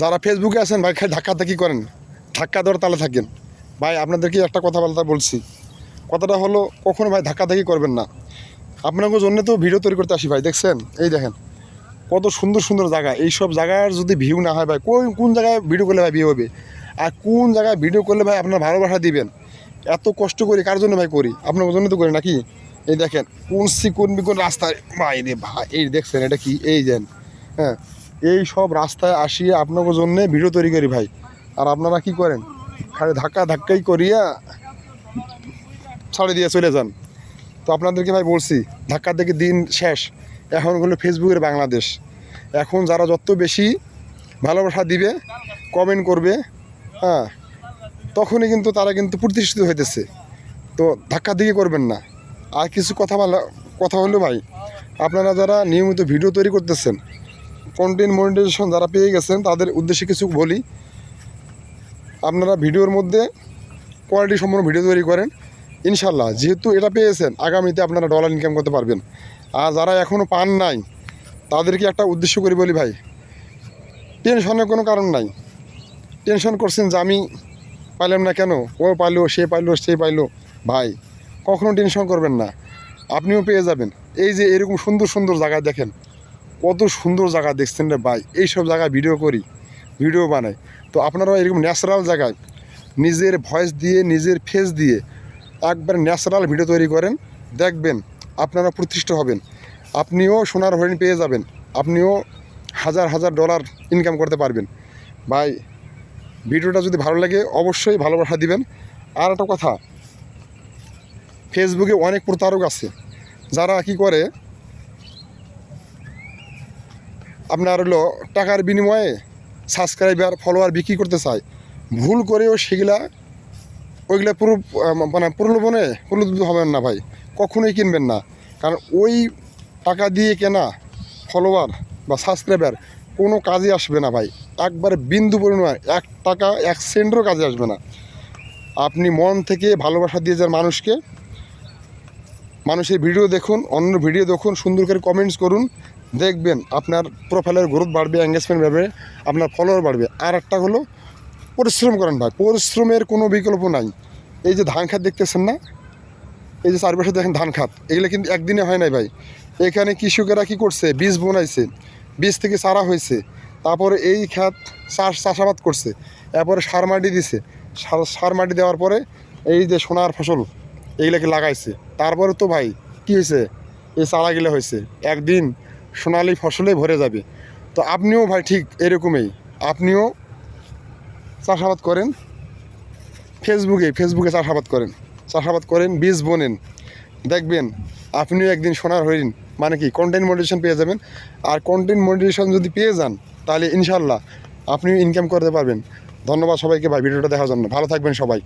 যারা ফেসবুকে আছেন ভাই, খালি ধাক্কা ধাক্কি করেন। ধাক্কা দেওয়ার তালে থাকেন। ভাই, আপনাদেরকে একটা কথা বলতে বলছি। কথাটা হলো, কখনো ভাই ধাক্কা ধাক্কি করবেন না। আপনাদের জন্য তো ভিডিও তৈরি করতে আসি ভাই, দেখছেন? এই দেখেন, কত সুন্দর সুন্দর জায়গা। এই সব জায়গার যদি ভিউ না হয় ভাই, কোন কোন জায়গায় ভিডিও করলে ভাই ভিউ হবে? আর কোন জায়গায় ভিডিও করলে ভাই আপনার ভালোবাসা দিবেন? এত কষ্ট করি, কার জন্য ভাই করি? আপনার জন্য তো করি নাকি? এই দেখেন, কোন সি, কোন কোন রাস্তায়। ভাই রে ভাই, এই দেখছেন এটা কি? এই দেন হ্যাঁ। এই সব রাস্তায় আসিয়ে আপনাদের জন্য ভিডিও তৈরি করি ভাই। আর আপনারা কি করেন? খালি ধাক্কা ধাক্কাই করিয়া ছাড়ে দিয়ে চলে যান। তো আপনাদেরকে ভাই বলছি, ধাক্কা থেকে দিন শেষ। এখন হলো ফেসবুকের বাংলাদেশ। এখন যারা যত বেশি ভালোবাসা দিবে কমেন্ট করবে হ্যাঁ তখনই কিন্তু তারা কিন্তু প্রতিষ্ঠিত হইতেছে। তো ধাক্কা দিকে করবেন না। আর কিছু কথা কথা হলো ভাই, আপনারা যারা নিয়মিত ভিডিও তৈরি করতেছেন কন্টেন্ট মনিটাইজেশন যারা পেয়ে গেছেন, তাদের উদ্দেশ্যে কিছু বলি। আপনারা ভিডিওর মধ্যে কোয়ালিটি সম্পন্ন ভিডিও তৈরি করেন। ইনশাল্লাহ যেহেতু এটা পেয়েছেন, আগামীতে আপনারা ডলার ইনকাম করতে পারবেন। আর যারা এখনও পান নাই, তাদেরকে একটা উদ্দেশ্য করি বলি ভাই। টেনশনের কোনো কারণ নাই। টেনশন করছেন যে আমি পাইলাম না কেন? ও পাইলো, সে পাইলো সে পাইলো। ভাই, কখনো টেনশন করবেন না। আপনিও পেয়ে যাবেন। এই যে এরকম সুন্দর সুন্দর জায়গা দেখেন। কত সুন্দর জায়গা দেখছেন রে ভাই? এইসব জায়গায় ভিডিও করি ভিডিও বানাই। তো আপনারাও এরকম ন্যাচারাল জায়গায় নিজের ভয়েস দিয়ে, নিজের ফেস দিয়ে একবার ন্যাচারাল ভিডিও তৈরি করেন, দেখবেন আপনারা প্রতিষ্ঠিত হবেন। আপনিও সোনার হরিণ পেয়ে যাবেন। আপনিও হাজার হাজার ডলার ইনকাম করতে পারবেন। ভাই ভিডিওটা যদি ভালো লাগে অবশ্যই ভালোবাসা দিবেন। আর একটা কথা ফেসবুকে অনেক প্রতারক আছে। যারা কি করে আপনার হলো টাকার বিনিময়ে সাবস্ক্রাইবার ফলোয়ার বিক্রি করতে চায়, ভুল করেও সেগুলা ওইগুলা পুরো মানে প্রলোভনে প্রলোভিত হবেন না ভাই, কখনোই কিনবেন না। কারণ ওই টাকা দিয়ে কেনা ফলোয়ার বা সাবস্ক্রাইবার কোনো কাজে আসবে না ভাই, একবার বিন্দু পরিমাণ, এক টাকা, এক সেন্টেরও কাজে আসবে না। আপনি মন থেকে ভালোবাসা দিয়ে যান মানুষকে, মানুষের ভিডিও দেখুন অন্য ভিডিও দেখুন, সুন্দর করে কমেন্টস করুন দেখবেন আপনার প্রোফাইলের গ্রোথ বাড়বে এঙ্গেজমেন্ট বাড়বে, আপনার ফলোয়ার বাড়বে। আর একটা হলো পরিশ্রম করেন ভাই, পরিশ্রমের কোনো বিকল্প নাই। এই যে ধান খাত দেখতেছেন না? এই যে চারপাশে দেখেন ধান খাত, এগুলো কিন্তু একদিনে হয় নাই ভাই। এখানে কৃষকেরা কি করছে? বীজ বোনাইছে, বীজ থেকে চারা হয়েছে, তারপরে এই খাত চাষ, চাষাবাদ করছে, এরপরে সার মাটি দিছে। সার সার মাটি দেওয়ার পরে এই যে সোনার ফসল এইগুলোকে লাগাইছে। তারপরে তো ভাই, কি হয়েছে? এই চারাগুলো হয়েছে। একদিন সোনালি ফসলে ভরে যাবে। তো আপনিও ভাই ঠিক এরকমই। আপনিও চাষাবাদ করেন, ফেসবুকে ফেসবুকে চাষাবাদ করেন। চাষাবাদ করেন, বীজ বোনেন। দেখবেন, আপনিও একদিন সোনার হরিণ মানে কি কন্টেন্ট মনিটেশন পেয়ে যাবেন। আর কন্টেন্ট মনিটেশন যদি পেয়ে যান, তাহলে ইনশাল্লাহ আপনিও ইনকাম করতে পারবেন। ধন্যবাদ সবাইকে ভাই, ভিডিওটা দেখার জন্য। ভালো থাকবেন সবাই।